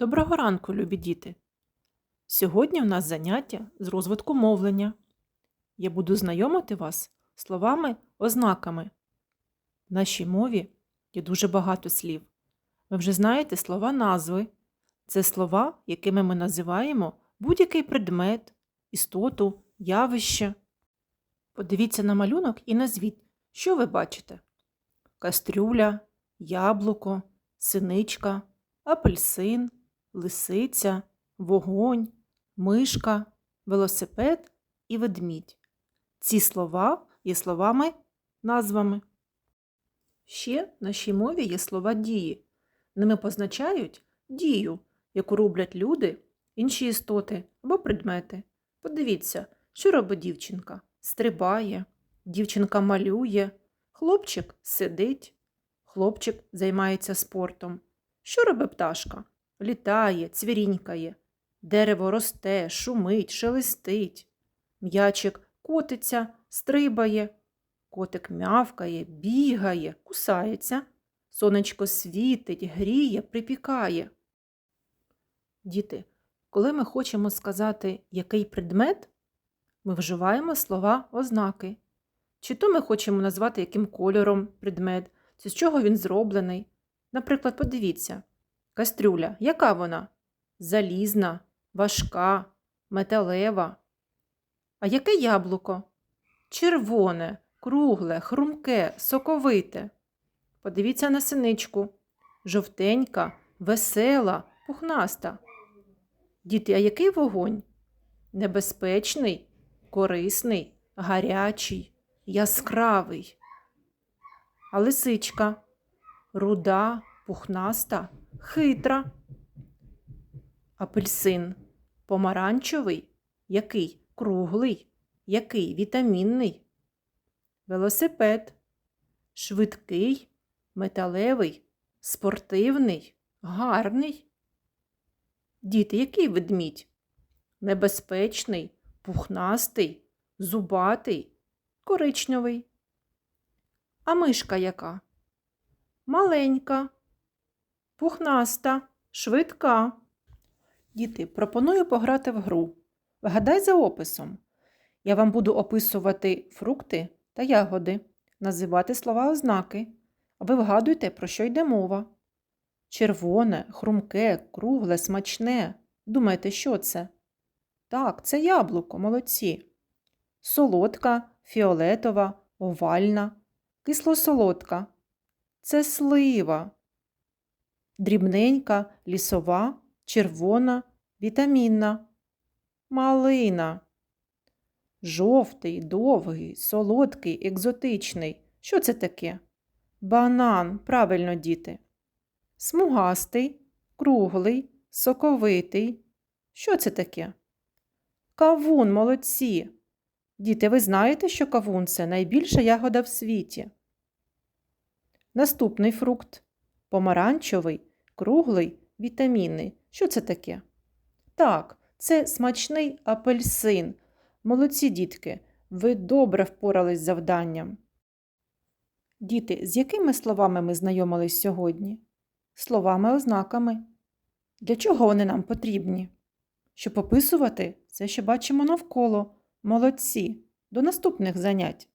Доброго ранку, любі діти! Сьогодні в нас заняття з розвитку мовлення. Я буду знайомити вас словами-ознаками. В нашій мові є дуже багато слів. Ви вже знаєте слова назви. Це слова, якими ми називаємо будь-який предмет, істоту, явище. Подивіться на малюнок і назвіть, що ви бачите: кастрюля, яблуко, синичка, апельсин, лисиця, вогонь, мишка, велосипед і ведмідь. Ці слова є словами назвами. Ще в нашій мові є слова дії. Ними позначають дію, яку роблять люди, інші істоти або предмети. Подивіться, що робить дівчинка? Стрибає, дівчинка малює, хлопчик сидить, хлопчик займається спортом. Що робить пташка? Літає, цвірінькає, дерево росте, шумить, шелестить. М'ячик котиться, стрибає, котик мявкає, бігає, кусається, сонечко світить, гріє, припікає. Діти, коли ми хочемо сказати, який предмет, ми вживаємо слова ознаки. Чи то ми хочемо назвати яким кольором предмет, чи з чого він зроблений. Наприклад, подивіться, кастрюля, яка вона? Залізна, важка, металева. А яке яблуко? Червоне, кругле, хрумке, соковите. Подивіться на синичку. Жовтенька, весела, пухнаста. Діти, а який вогонь? Небезпечний, корисний, гарячий, яскравий. А лисичка руда, пухнаста, хитра. Апельсин помаранчевий, який круглий, який вітамінний. Велосипед швидкий, металевий, спортивний, гарний. Діти, який ведмідь? Небезпечний, пухнастий, зубатий, коричневий. А мишка яка? Маленька, пухнаста, швидка. Діти, пропоную пограти в гру. Вгадай за описом. Я вам буду описувати фрукти та ягоди, називати слова ознаки, ви вгадуйте, про що йде мова. Червоне, хрумке, кругле, смачне. Думаєте, що це? Так, це яблуко, молодці. Солодка, фіолетова, овальна, кисло-солодка. Це слива. Дрібненька, лісова, червона, вітамінна. Малина. Жовтий, довгий, солодкий, екзотичний. Що це таке? Банан, правильно, діти. Смугастий, круглий, соковитий. Що це таке? Кавун, молодці. Діти, ви знаєте, що кавун це найбільша ягода в світі. Наступний фрукт помаранчевий, круглий, вітамінний. Що це таке? Так, це смачний апельсин. Молодці дітки, ви добре впорались з завданням. Діти, з якими словами ми знайомились сьогодні? Словами-ознаками. Для чого вони нам потрібні? Щоб описувати все, що бачимо навколо. Молодці. До наступних занять!